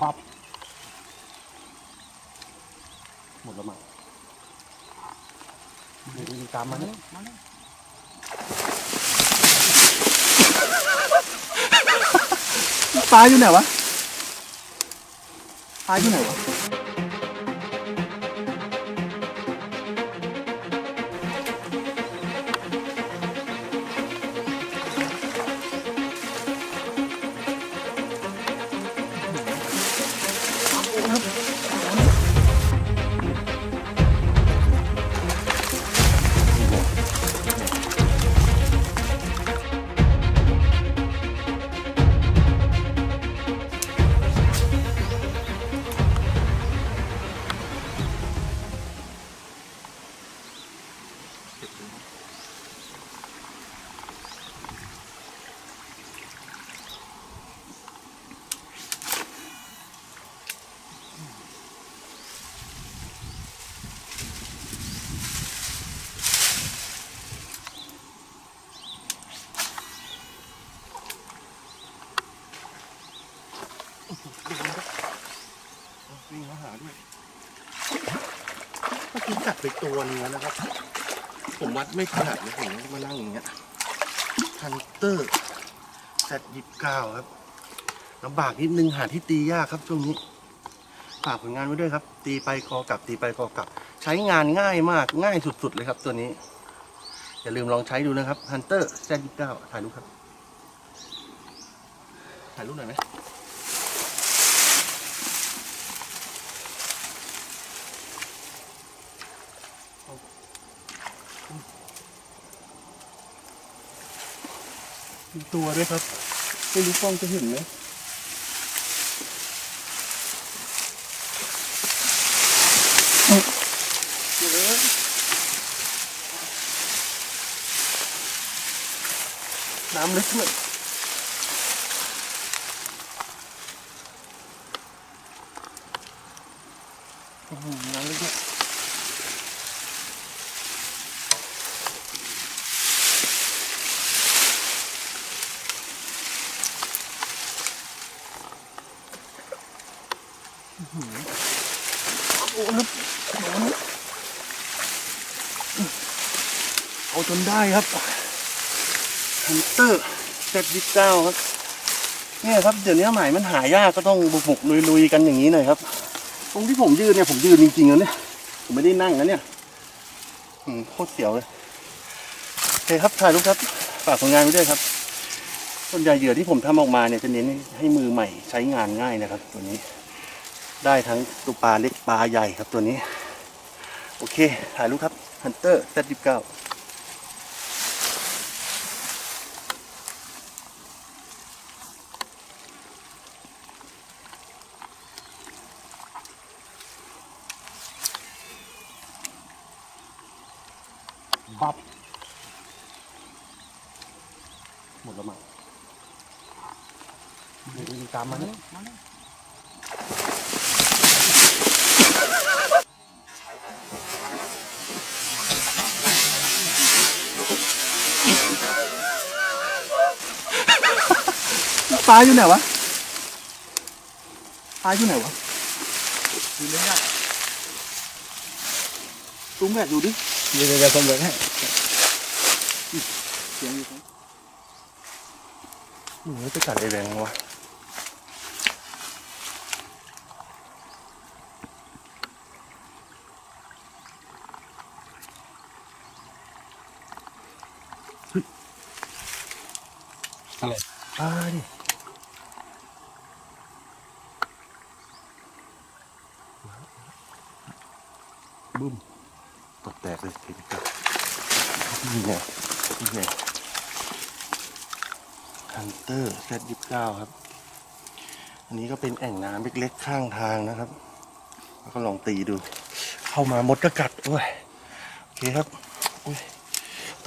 บับ หมดแล้วมั้งเดี๋ยวตามมาเนี่ยปลาอยู่ไหนวะปลาอยู่ไหนวะ วิ่งมาหาด้วยเมื่อกี้กัดไปตัวนึงแล้วนะครับ ผมวัดไม่ถนัดเลยผมมานั่งอย่างเงี้ยฮันเตอร์แซดยิบเก้าครับลำบากนิดนึงหาที่ตียากครับช่วงนี้ฝากผลงานไว้ด้วยครับ ตีไปคอกลับตีไปคอกลับ ใช้งานง่ายมากง่ายสุด ๆ เลยครับตัวนี้ อย่าลืมลองใช้ดูนะครับฮันเตอร์แซดยิบเก้าถ่ายรูปครับ ถ่ายรูปหน่อยไหม มีตัวด้วยครับไม่รู้กล้องจะเห็นไหมน้ำลึกเลยอื้อหือน้ำลึกเลย โอ้ครับเอาจนได้ครับฮันเตอร์เซตวิเก้าครับเนี่ยครับเดี๋ยวนี้หมายมันหายากก็ต้องบุกๆลุยๆกันอย่างนี้หน่อยครับ ตรงที่ผมยืนเนี่ยผมยืนจริงๆแล้วเนี่ยผมไม่ได้นั่งนะเนี่ยอืมโคตรเสียวเลยโอเคครับถ่ายรูปครับฝากผลงานไว้ด้วยครับส่วนใหญ่เหยื่อที่ผมทำออกมาเนี่ยจะเน้นให้มือใหม่ใช้งานง่ายนะครับ ตัวนี้ ได้ทั้งตัวปลาเล็กปลาใหญ่ครับตัวนี้ โอเค ถ่ายรูปครับ Hunter Z19 บับหมดแล้วมั้งเดี๋ยวดูตามมาเนี่ย ปลาอยู่ไหนวะปลาอยู่ไหนวะอยู่ในเนี่ยตุ้มแบกดูดิเดี๋ยวเดี๋ยวผมเบิกให้เสียงอยู่ครับหนูจะกัดไอ้แบงค์วะอะไรปลาดิ บึ้มตดแตกเลยเห็นกับนี่ไงนี่ไงฮันเตอร์แซดยิบเก้าครับ อันนี้ก็เป็นแอ่งน้ำเล็กๆข้างทางนะครับ แล้วก็ลองตีดู เข้ามามดก็กัดโอ้ยโอเคครับ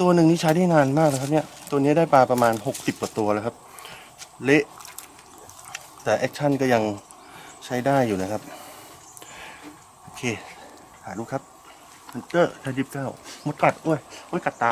ตัวหนึ่งนี่ใช้ได้นานมากนะครับ เนี่ย ตัวนี้ได้ปลาประมาณหกสิบกว่าตัวแล้วครับ เละ แต่แอคชั่นก็ยังใช้ได้อยู่นะครับ โอเค ถ่ายรูปครับฮันเตอร์แซดยิบเก้ามดกัดโอ้ยโอ้ยกัดตา